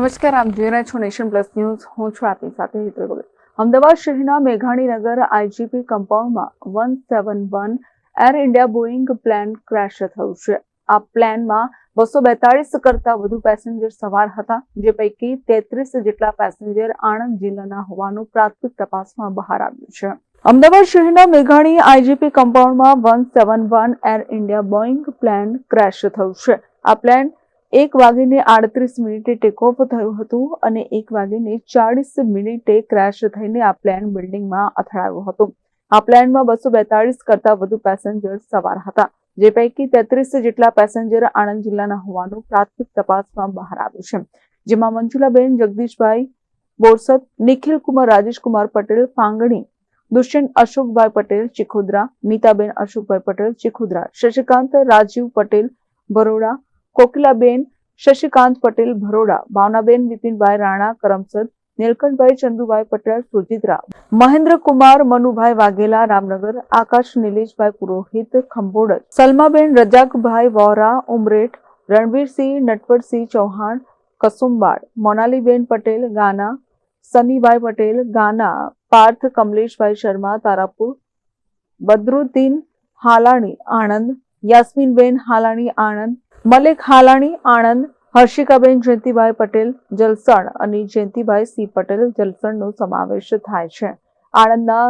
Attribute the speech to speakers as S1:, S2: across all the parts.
S1: નમસ્કાર, આપ જોઈ રહ્યા છો નેશન પ્લસ ન્યૂઝ. હું છું આપની સાથે હિતલ ભગત. અમદાવાદ શહેરના Meghaninagar IGP કમ્પાઉન્ડમાં one seven one Air India Boeing plane crash થયું છે. આ પ્લેનમાં બસો બેતાળીસ કરતા વધુ પેસેન્જર સવાર હતા, જે પૈકી તેત્રીસ જેટલા પેસેન્જર આણંદ જિલ્લાના હોવાનું પ્રાથમિક તપાસમાં બહાર આવ્યું છે. અમદાવાદ શહેરના મેઘાણી IGP કમ્પાઉન્ડમાં one seven one Air India Boeing plane crash થયું છે. આ પ્લેન એક વાગીને આડત્રીસ મિનિટે ટેકઓફ થયું હતું અને એક વાગીને ચાળીસ મિનિટે ક્રેશ થઈને આ પ્લેન બિલ્ડિંગમાં અથડાયું હતું. આ પ્લેનમાં બસો બેતાળીસ કરતા વધુ પેસેન્જર સવાર હતા, જે પૈકી તેત્રીસ જેટલા પેસેન્જર આણંદ જિલ્લાના હોવાનું પ્રાથમિક તપાસમાં બહાર આવ્યું છે. જેમાં મંજુલાબેન, જગદીશભાઈ બોરસદ, નિખિલ કુમાર રાજેશકુમાર પટેલ, ફાંગણી, દુષ્યંત અશોકભાઈ પટેલ, ચિખોદરા, નીતાબેન અશોકભાઈ પટેલ, ચિખુદ્રા, શશિકાંત, રાજીવ પટેલ, બરોડા કોકિલાબેન, શશિકાંત પટેલ ભરોડા, ભાવનાબેન વિપિનભાઈ રાણા, કરમસદ, નીલકંઠભાઈ ચંદુભાઈ પટેલ સુજિત્રા મહેન્દ્રકુમાર મનુભાઈ વાઘેલા, રામનગર, આકાશ નિલેશભાઈ પુરોહિત ખંભોડજ સલમાબેન રજાકભાઈ વોરા, ઉમરેઠ, રણવીરસિંહ નટવરસિંહ ચૌહાણ, કસુંબાડ, મોનાલીબેન પટેલ, ગાના, સનીભાઈ પટેલ, ગાના, પાર્થ કમલેશભાઈ શર્મા, તારાપુર, બદરુદ્દીન હાલાણી, આણંદ યાસ્મીનબેન હાલાણી, આણંદ. મલેક હાલાણી, આણંદ. હર્ષિકાબેન, જયંતિભાઈ પટેલ, જલસણ અને જયંતિભાઈ સી પટેલ જલસણનો સમાવેશ થાય છે. આણંદના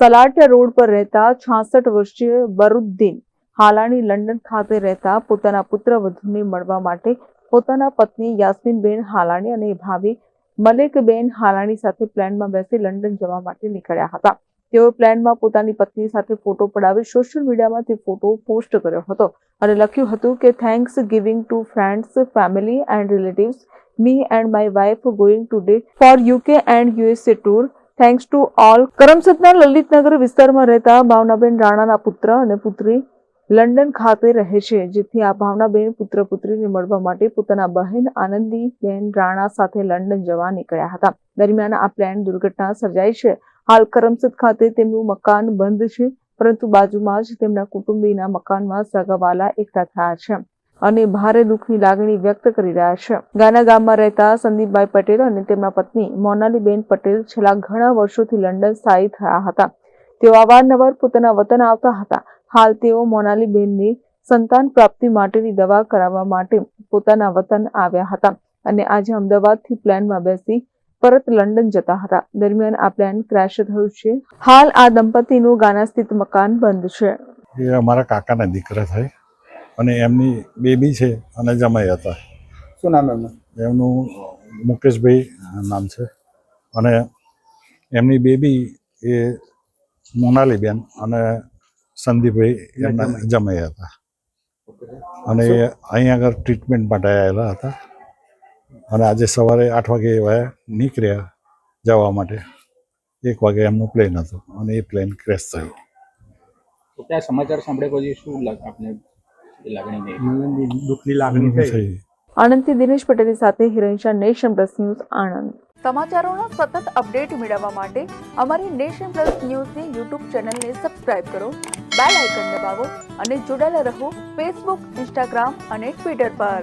S1: સલાટિયા રોડ પર રહેતા છાસઠ વર્ષીય બરુદ્દીન હાલાણી લંડન ખાતે રહેતા પોતાના પુત્ર વધુને મળવા માટે પોતાના પત્ની યાસ્મીનબેન હાલાણી અને ભાભી મલેકબેન હાલાણી સાથે પ્લેનમાં બેસી લંડન જવા માટે નીકળ્યા હતા. તેઓ પ્લેનમાં પોતાની પત્ની સાથે ફોટો પડાવી સોશિયલ મીડિયામાં તે ફોટો પોસ્ટ કર્યો હતો અને લખ્યું હતું કે thanksgiving to friends family and relatives me and my wife going today for UK and USA tour thanks to all કરમસદના લલિતનગર વિસ્તારમાં રહેતા ભાવનાબેન રાણાના પુત્ર અને પુત્રી લંડન ખાતે રહે છે, જેથી આ ભાવનાબેન પુત્ર પુત્રીને મળવા માટે પોતાના બહેન આનંદીબેન રાણા સાથે લંડન જવા નીકળ્યા હતા. દરમિયાન આ પ્લેન દુર્ઘટના સર્જાઈ છે. હાલ કરમસદ ખાતે તેમનું મકાન બંધ છે, પરંતુ બાજુમાં જ તેમના કુટુંબીના મકાનમાં સગાવાલા એકઠા થયા છે અને ભારે દુઃખની લાગણી વ્યક્ત કરી રહ્યા છે. ગાના ગામમાં રહેતા સંદીપભાઈ પટેલ અને તેમના પત્ની મોનાલીબેન પટેલ છેલ્લા ઘણા વર્ષોથી લંડન સ્થાયી થયા હતા. તેઓ અવારનવાર પોતાના વતન આવતા હતા. હાલ તેઓ મોનાલીબેનની સંતાન પ્રાપ્તિ માટેની દવા કરાવવા માટે પોતાના વતન આવ્યા હતા અને આજે અમદાવાદથી પ્લેનમાં બેસી પરત લંડન જતા હતા. દરમિયાન આ પ્લેન ક્રેશ થયું છે. હાલ આ દંપતીનું ગાના સ્થિત મકાન બંધ છે.
S2: એ અમારા કાકાના દીકરા થાય અને એમની બેબી છે અને જમાઈ હતા.
S3: શું નામ એમનું?
S2: એમનું મુકેશભાઈ નામ છે. અને એમની બેબી એ મોનાલીબેન અને સંદીપભાઈ એમના જમાઈ. હતા. અને એ અહીંયા આગળ ટ્રીટમેન્ટ માટે આવેલા હતા. અને આજે સવારે આઠ વાગે એવા નીકળ્યા જવા માટે. એક વાગે એમનું પ્લેન હતું અને એ પ્લેન ક્રેશ થયું.
S4: તો ત્યાં સમાચાર સાંભળ્યા પછી શું આપને લાગણી
S3: દુઃખની લાગણી થઈ.
S1: આણંદથી દિનેશ પટેલની સાથે Hiransha Nation Plus News Anand. સમાચારોનો સતત અપડેટ મેળવવા માટે અમારી નેશન પ્લસ ન્યૂઝની યુટ્યુબ ચેનલને સબસ્ક્રાઇબ કરો બેલ આઇકન દબાવો અને જોડાયેલા રહો ફેસબુક ઇન્સ્ટાગ્રામ અને ટ્વિટર પર.